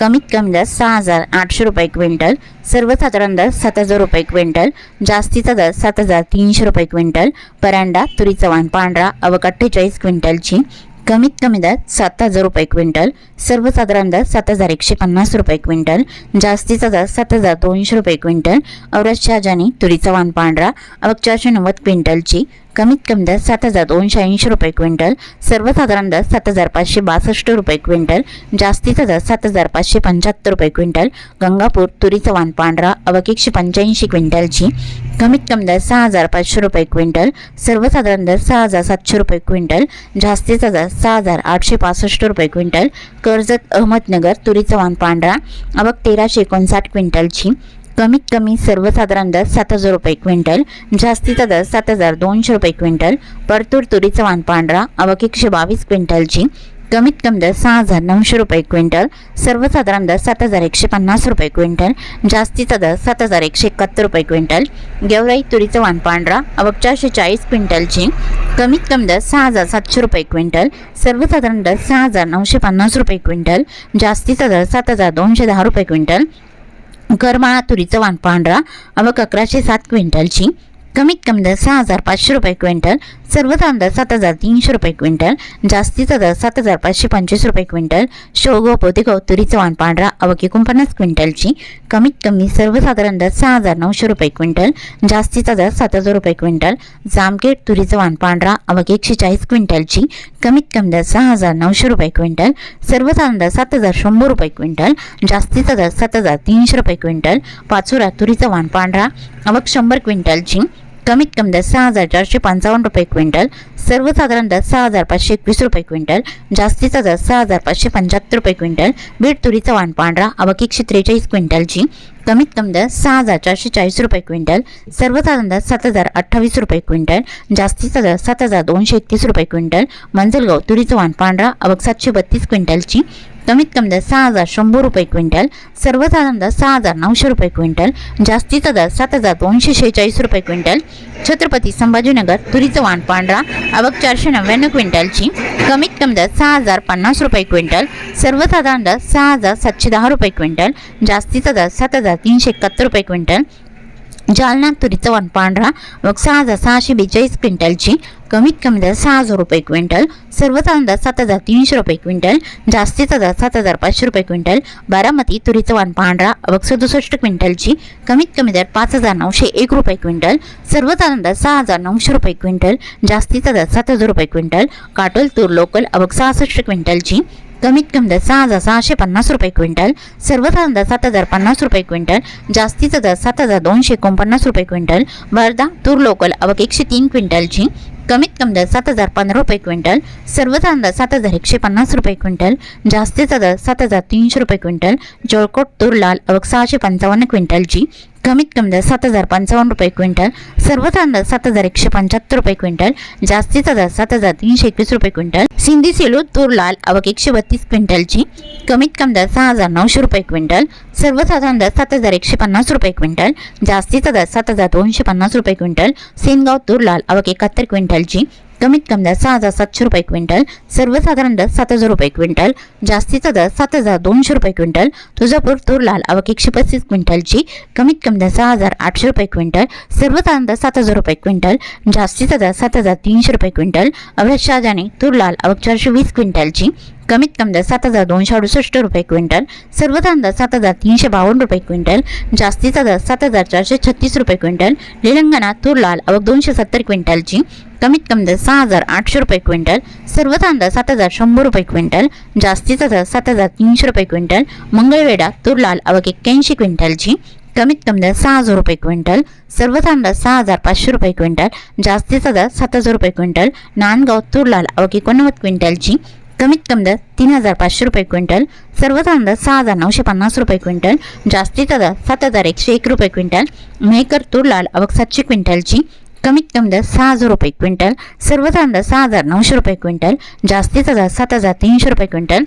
कमीत कमी दर सहा हजार आठशे रुपये क्विंटल सर्वसाधारण दर सात हजार रुपये क्विंटल जास्तीचा दर सात हजार तीनशे रुपये क्विंटल परांडा तुरीचा वाण पांढरा अवक अठ्ठेचाळीस क्विंटलची कमीत कमी दर सात हजार रुपये क्विंटल सर्वसाधारण दर सात हजार एकशे पन्नास रुपये क्विंटल जास्तीचा दर सात हजार दोनशे रुपये क्विंटल औरत शहाजानी तुरीचा वाण पांढरा अवक चारशे नव्वद क्विंटलची कमीत कमी दर सात हजार दोनशे ऐंशी रुपये क्विंटल सर्वसाधारण दर सात हजार पाचशे बासष्ट रुपये क्विंटल जास्तीचा दर सात हजार पाचशे पंच्याहत्तर रुपये क्विंटल गंगापूर तुरीचा वाण पांढरा अवक एकशे पंच्याऐंशी क्विंटलची कमीत कमी दर सहा हजार पाचशे रुपये क्विंटल सर्वसाधारण दर सहा हजार सातशे रुपये क्विंटल जास्तीचा दर सहा हजार आठशे पासष्ट रुपये क्विंटल कर्जत अहमदनगर तुरीचा वाण पांढरा अवक तेराशे एकोणसाठ क्विंटलची कमीत कमी सर्वसाधारण दर सात हजार रुपये क्विंटल जास्तीचा दर सात हजार दोनशे रुपये क्विंटल परतूर तुरीचा वाण पांढरा अवक एकशे बावीस क्विंटलची कमीत कमी दर सहा हजार नऊशे रुपये क्विंटल सर्वसाधारण दर सात हजार एकशे पन्नास रुपये क्विंटल जास्तीचा दर सात हजार एकशे एकाहत्तर रुपये क्विंटल गेवराई तुरीचं वाण पांढरा अवक चारशे चाळीस क्विंटलची कमीत कमी दर सहा हजार सातशे रुपये क्विंटल सर्वसाधारण दर सहा हजार नऊशे पन्नास रुपये क्विंटल जास्तीचा दर सात हजार दोनशे दहा रुपये क्विंटल करमाळा तुरीचं वाण पांढरा अवक अकराशे सात क्विंटलची. कमीत कमी दर सहा हजार पाचशे रुपये क्विंटल सर्वसाधारण दर सात हजार तीनशे रुपये क्विंटल जास्तीचा दर सात हजार पाचशे पंचवीस रुपये क्विंटल शेवगाव पोतेगाव तुरीचं वाण पांढरा अवक एकोणपन्नास क्विंटलची कमीत कमी सर्वसाधारण दर सहा हजार नऊशे रुपये क्विंटल जास्तीचा दर सात हजार रुपये क्विंटल जामखेड तुरीचं वाण पांढरा अवक एकशे चाळीस क्विंटलची कमीत कमी दर सहा हजार नऊशे रुपये क्विंटल सर्वसाधारण दर सात हजार शंभर रुपये क्विंटल जास्तीचा दर सात हजार तीनशे रुपये क्विंटल पाचोरा तुरीचं वाण पांढरा अवक शंभर क्विंटलची कमीत कमी दर सहा हजार चारशे पंचावन्न रुपये क्विंटल सर्वसाधारण दर सहा हजार पाचशे एकवीस रुपये क्विंटल जास्तीचा दर सहा हजार पाचशे पंच्याहत्तर रुपये क्विंटल बीड तुरीचा वाण पांढरा अवक एकशे त्रेचाळीस क्विंटलची. कमीत कमी दर सहा हजार चारशे चाळीस रुपये क्विंटल सर्वसाधारण दर सात हजार अठ्ठावीस रुपये क्विंटल जास्तीचा दर सात हजार दोनशे एकतीस रुपये क्विंटल मंजलगाव तुरीचं वाण पांढरा अवक सातशे बत्तीस क्विंटलची. कमीत कमी दर सहा हजार शंभर रुपये क्विंटल सर्वसाधारण दर सहा हजार नऊशे रुपये क्विंटल जास्तीचा दर सात हजार दोनशे शेहेचाळीस रुपये क्विंटल छत्रपती संभाजीनगर तुरीचं वाण पांढरा अवक चारशे नव्याण्णव क्विंटलची कमीत कमी दर सहा हजार पन्नास रुपये क्विंटल सर्वसाधारण दर सहा हजार सातशे दहा रुपये क्विंटल जास्तीचा दर सात हजार तीनशे एकाहत्तर रुपये क्विंटल जालना तुरीचं वन पांढरा मग सहा हजार सहाशे बेचाळीस क्विंटलची कमीत कमी दर सहा हजार रुपये क्विंटल सर्वसाधारण दर सात हजार तीनशे रुपये क्विंटल जास्तीचा दर सात हजार पाचशे रुपये क्विंटल बारामती तुरीचं वाण पांढरा अवक सदुसष्ट क्विंटलची कमीत कमी दर पाच हजार नऊशे एक रुपये क्विंटल सर्वसाधारण दर सहा हजार नऊशे रुपये क्विंटल जास्तीचा दर सात हजार रुपये क्विंटल काटोल तूर लोकल अवक सहासष्ट क्विंटलची कमीत कमी दर सहा हजार सहाशे पन्नास रुपये क्विंटल सर्वसाधारण दर सात हजार पन्नास रुपये क्विंटल जास्तीचा दर सात हजार दोनशे एकोणपन्नास रुपये क्विंटल वर्धा तूर लोकल अवक एकशे तीन क्विंटलची कमीत कमी दर सात हजार पंधरा रुपये क्विंटल सर्वसाधारण दर सात हजार एकशे पन्नास रुपये क्विंटल जास्तीचा दर सात हजार तीनशे रुपये क्विंटल जळकोट तूर लाल अवक सहाशे पंचावन्न क्विंटलची कमीत कमी दर सात हजार पंचावन्न रुपये क्विंटल सर्वसाधारण दर सात हजार एकशे पंच्याहत्तर रुपये क्विंटल जास्तीचा दर सात हजार तीनशे एकवीस रुपये क्विंटल सिंधी सेलू तूर लाल अवक एकशे बत्तीस क्विंटलची कमीत कमी दर सहा हजार नऊशे रुपये क्विंटल सर्वसाधारण दर सात हजार एकशे पन्नास रुपये क्विंटल जास्तीचा दर सात हजार दोनशे पन्नास रुपये क्विंटल सेनगाव तूर लाल अवक एकाहत्तर क्विंटलची कमीत कमी दर सहा हजार सातशे रुपये क्विंटल सर्वसाधारण दर सात हजार रुपये क्विंटल जास्तीचा दर सात हजार दोनशे रुपये क्विंटल तुळजापूर तूर लाल अवक एकशे पस्तीस क्विंटलची कमीत कमी दर सहा हजार आठशे रुपये क्विंटल सर्वसाधारण दर सात हजार रुपये क्विंटल जास्तीचा दर सात हजार तीनशे रुपये क्विंटल अवध शहाजाने तूर लाल अवक चारशे वीस क्विंटलची कमीत कमी दर सात हजार दोनशे अडुसष्ट रुपये क्विंटल सर्वसाधारण दर सात हजार तीनशे बावन्न रुपये क्विंटल जास्तीचा दर सात हजार चारशे छत्तीस रुपये क्विंटल तेलंगणा तूर लाल अवक दोनशे सत्तर क्विंटलची कमीत कमी दर सहा हजार आठशे रुपये क्विंटल सर्व कांदा सात हजार शंभर रुपये क्विंटल जास्तीचा दर सात हजार तीनशे रुपये क्विंटल मंगळवेढा तुरलाल आवक एक्क्याऐंशी क्विंटलची कमीत कमी दर सहा हजार रुपये क्विंटल सर्व कांदा सहा हजार पाचशे रुपये क्विंटल जास्तीचा दर सात हजार रुपये क्विंटल नांदगाव तूर लाल आवक एकोणनव्वद क्विंटलची कमीत कमी दर तीन हजार पाचशे रुपये क्विंटल सर्व कांदा सहा हजार नऊशे पन्नास रुपये क्विंटल जास्तीचा दर सात हजार एकशे एक रुपये क्विंटल मेहकर तूर लाल आवक सातशे क्विंटलची कमीत कमी दर सहा हजार रुपये क्विंटल सर्व तांदळ सहा हजार नऊशे रुपये क्विंटल जास्तीचा दर सात हजार तीनशे रुपये क्विंटल.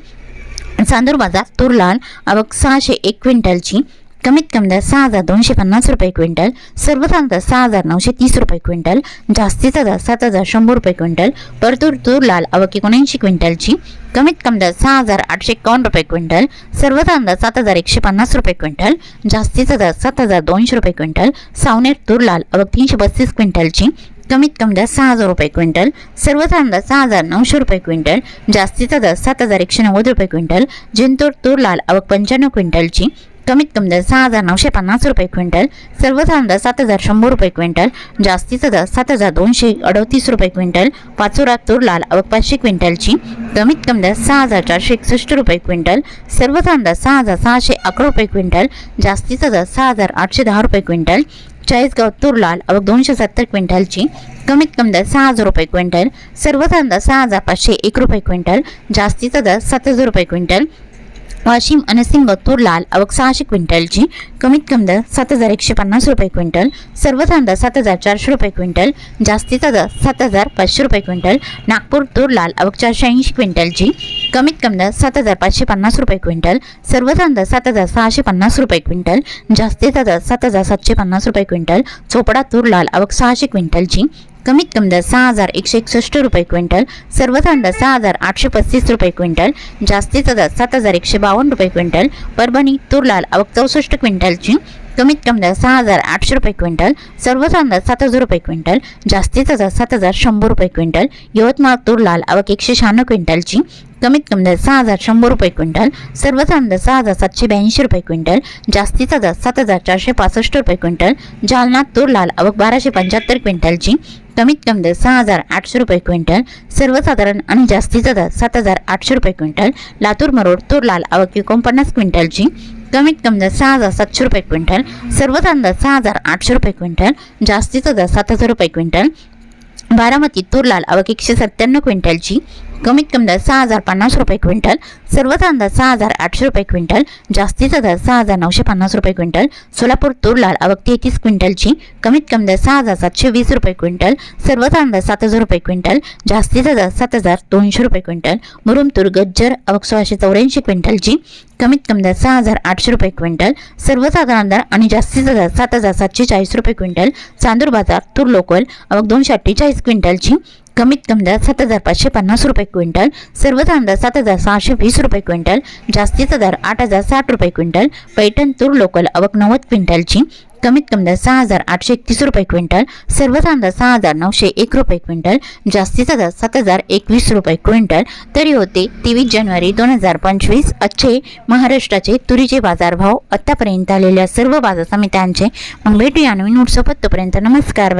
चांदूर बाजार तूर लाल आवक सहाशे एक क्विंटलची कमीत कमी दर सहा हजार दोनशे पन्नास रुपये क्विंटल सर्व तांदळ सहा हजार नऊशे तीस रुपये क्विंटल जास्तीचा दर सात हजार शंभर रुपये क्विंटल. परतूर तूर लाल आवक एकोणऐंशी क्विंटलची कमीत कमी दर सहा हजार आठशे एकावन्न रुपये क्विंटल सर्वसाधारण दर सात हजार एकशे पन्नास रुपये क्विंटल जास्तीचा दर सात हजार दोनशे रुपये क्विंटल सावनेर तूर लाल तीनशे पस्तीस क्विंटलची कमीत कमी दर सहा हजार रुपये क्विंटल सर्वसाधारण दर सहा हजार नऊशे रुपये क्विंटल जास्तीचा दर सात हजार एकशे नव्वद रुपये क्विंटल जिंतूर तूर लाल पंच्याण्णव क्विंटलची कमीत कमी दर सहा हजार नऊशे पन्नास रुपये क्विंटल सर्व दर सात हजार शंभर रुपये क्विंटल जास्तीचा दर सात हजार दोनशे अडतीस रुपये क्विंटल पाचोरा तूर लाल आवक पाचशे क्विंटलची कमीत कमी दर सहा हजार चारशे एकसष्ट रुपये क्विंटल सर्व दर सहा हजार सहाशे अकरा रुपये क्विंटल जास्तीचा दर सहा हजार आठशे दहा रुपये क्विंटल चाळीसगाव तूर लाल अवघ दोनशे सत्तर क्विंटलची कमीत कमी दर सहा हजार रुपये क्विंटल सर्व दर सहा हजार पाचशे एक रुपये क्विंटल जास्तीचा दर सात हजार रुपये क्विंटल वाशिम आणि सिंग तूर लाल आवक सहाशे क्विंटलची. कमीत कमी दर सात हजार एकशे पन्नास रुपये क्विंटल. सर्व तांदळ सात हजार चारशे रुपये क्विंटल. जास्तीचा दर सात हजार पाचशे रुपये क्विंटल. नागपूर तूर लाल आवक चारशे ऐंशी क्विंटलची. कमीत कमी दर सात हजार पाचशे पन्नास रुपये क्विंटल. सर्व तांदळ सात हजार सहाशे पन्नास रुपये क्विंटल. जास्तीचा दर सात हजार सातशे पन्नास रुपये क्विंटल. चोपडा तूर लाल आवक सहाशे क्विंटलची. कमीत कमी दर सहा हजार एकशे एकसष्ट रुपये क्विंटल सर्व दर सहा हजार आठशे पस्तीस रुपये क्विंटल जास्तीचा दर सात हजार एकशे बावन्न रुपये क्विंटल परभणी तूर लाल आवक चौसष्ट क्विंटलची कमीत कमी दर सहा हजार आठशे रुपये क्विंटल सर्व दर सात हजार रुपये क्विंटल जास्तीचा दर सात हजार शंभर रुपये क्विंटल यवतमाळ तूर लाल आवक एकशे शहाण्णव क्विंटलची कमीत कमी दर सहा हजार शंभर रुपये क्विंटल सर्व दर सहा हजार सातशे ब्याऐंशी रुपये क्विंटल जास्तीचा दर सात हजार चारशे पासष्ट रुपये क्विंटल जालना तूर लाल आवक बाराशे पंच्याहत्तर क्विंटलची कमीत कमी दर सहा हजार आठशे रुपये क्विंटल सर्वसाधारण आणि जास्तीचा दर सात हजार आठशे रुपये क्विंटल लातूर मरोड तूर लाल आवक एकोणपन्नास क्विंटलची कमीत कमी दर सहा हजार सातशे रुपये क्विंटल सर्वसाधारण दर सहा हजार आठशे रुपये क्विंटल जास्तीचा दर सात हजार रुपये क्विंटल बारामती तूर लाल आवक एकशे सत्त्याण्णव क्विंटलची कमीत कमी दर सहा हजार पन्नास रुपये क्विंटल सर्वसाधारण दर सहा हजार आठशे रुपये क्विंटल जास्तीचा दर सहा हजार नऊशे पन्नास रुपये क्विंटल सोलापूर तूर लाल आवक तेहतीस क्विंटलची कमीत कमी दर सहा हजार सातशे वीस रुपये क्विंटल सर्वसाधारण दर सात हजार रुपये क्विंटल जास्तीचा दर सात हजार दोनशे रुपये क्विंटल मुरुमतूर गज्जर आवक सोळाशे चौऱ्याऐंशी क्विंटलची कमीत कमी दर सहा हजार आठशे रुपये क्विंटल सर्वसाधारण दर आणि जास्तीचा दर सात हजार सातशे चाळीस रुपये क्विंटल चांदूर बाजार तूर लोकल आवक दोनशे अठ्ठेचाळीस क्विंटलची कमीत कमी दर सात हजार पाचशे पन्नास रुपये क्विंटल सर्व तांदळ सात हजार सहाशे वीस रुपये क्विंटल जास्तीचा दर आठ हजार साठ रुपये क्विंटल पैठण तूर लोकल अवक नव्वद क्विंटलची कमीत कमी दर सहा हजार आठशे एकतीस रुपये क्विंटल सर्व तांदळ सहा हजार नऊशे एक रुपये क्विंटल जास्तीचा दर सात हजार एकवीस रुपये क्विंटल. तरी होते तेवीस जानेवारी दोन हजार पंचवीस अच्छे महाराष्ट्राचे तुरीचे बाजारभाव आत्तापर्यंत आलेल्या सर्व बाजार समित्यांचे. मग भेटूया नवीन उत्सव तोपर्यंत नमस्कार.